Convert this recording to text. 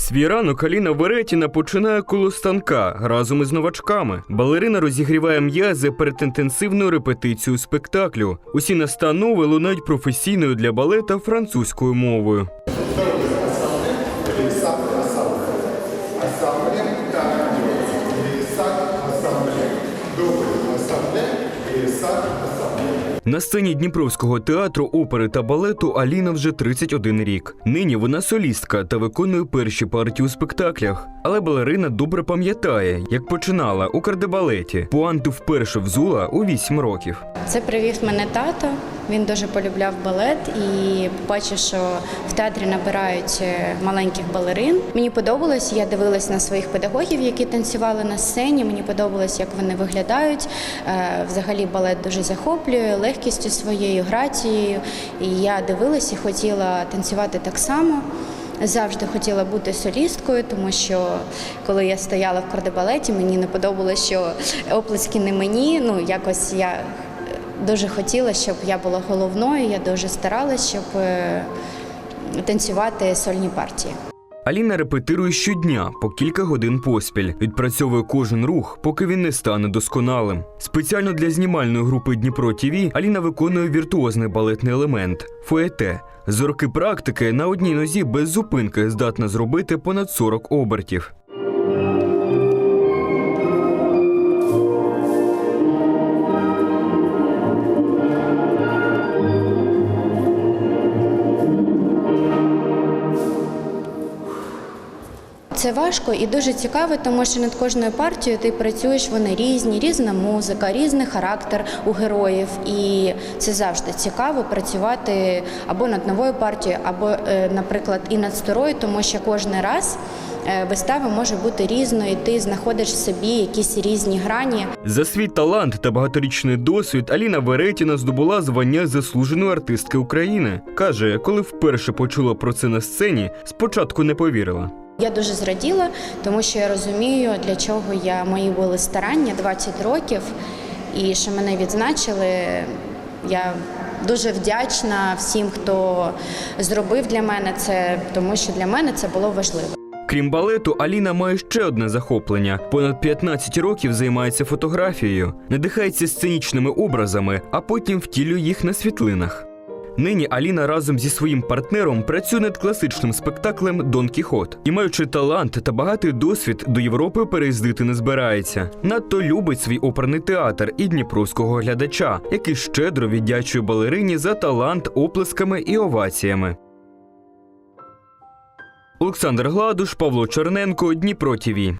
Свій ранок Аліна Веретіна починає коло станка разом із новачками. Балерина розігріває м'язи перед інтенсивною репетицією спектаклю. Усі настанови лунають професійною для балета французькою мовою. На сцені Дніпровського театру опери та балету Аліна вже 31 рік. Нині вона солістка та виконує перші партії у спектаклях. Але балерина добре пам'ятає, як починала у кардебалеті. Пуанту вперше взула у 8 років. Це привів мене тато. Він дуже полюбляв балет і побачив, що в театрі набирають е, маленьких балерин. Мені подобалось, я дивилась на своїх педагогів, які танцювали на сцені. Мені подобалось, як вони виглядають. Е, Взагалі балет дуже захоплює легкістю своєю, грацією. І я дивилась і хотіла танцювати так само. Завжди хотіла бути солісткою, тому що коли я стояла в кардебалеті, мені не подобалося, що оплески не мені. Ну якось я дуже хотіла, щоб я була головною. Я дуже старалася, щоб е, танцювати сольні партії. Аліна репетирує щодня по кілька годин поспіль. Відпрацьовує кожен рух, поки він не стане досконалим. Спеціально для знімальної групи Дніпро ТІВІ Аліна виконує віртуозний балетний елемент фуете. З роки практики на одній нозі без зупинки здатна зробити понад 40 обертів. Це важко і дуже цікаво, тому що над кожною партією ти працюєш, вони різні, різна музика, різний характер у героїв. І це завжди цікаво працювати або над новою партією, або, е, наприклад, і над старою, тому що кожен раз е, вистава може бути різною, і ти знаходиш в собі якісь різні грані. За свій талант та багаторічний досвід Аліна Веретіна здобула звання заслуженої артистки України. каже, коли вперше почула про це на сцені, спочатку не повірила. Я дуже зраділа, тому що я розумію, для чого я мої були старання 20 років, і що мене відзначили. Я дуже вдячна всім, хто зробив для мене це, тому що для мене це було важливо. Крім балету, Аліна має ще одне захоплення. Понад 15 років займається фотографією, надихається сценічними образами, а потім втілює їх на світлинах. Нині Аліна разом зі своїм партнером працює над класичним спектаклем Дон Кіхот і, маючи талант та багатий досвід, до Європи переїздити не збирається. Надто любить свій оперний театр і дніпровського глядача, який щедро віддячує балерині за талант оплесками і оваціями. Олександр Гладуш, Павло Черненко, Дніпро ТІВІ.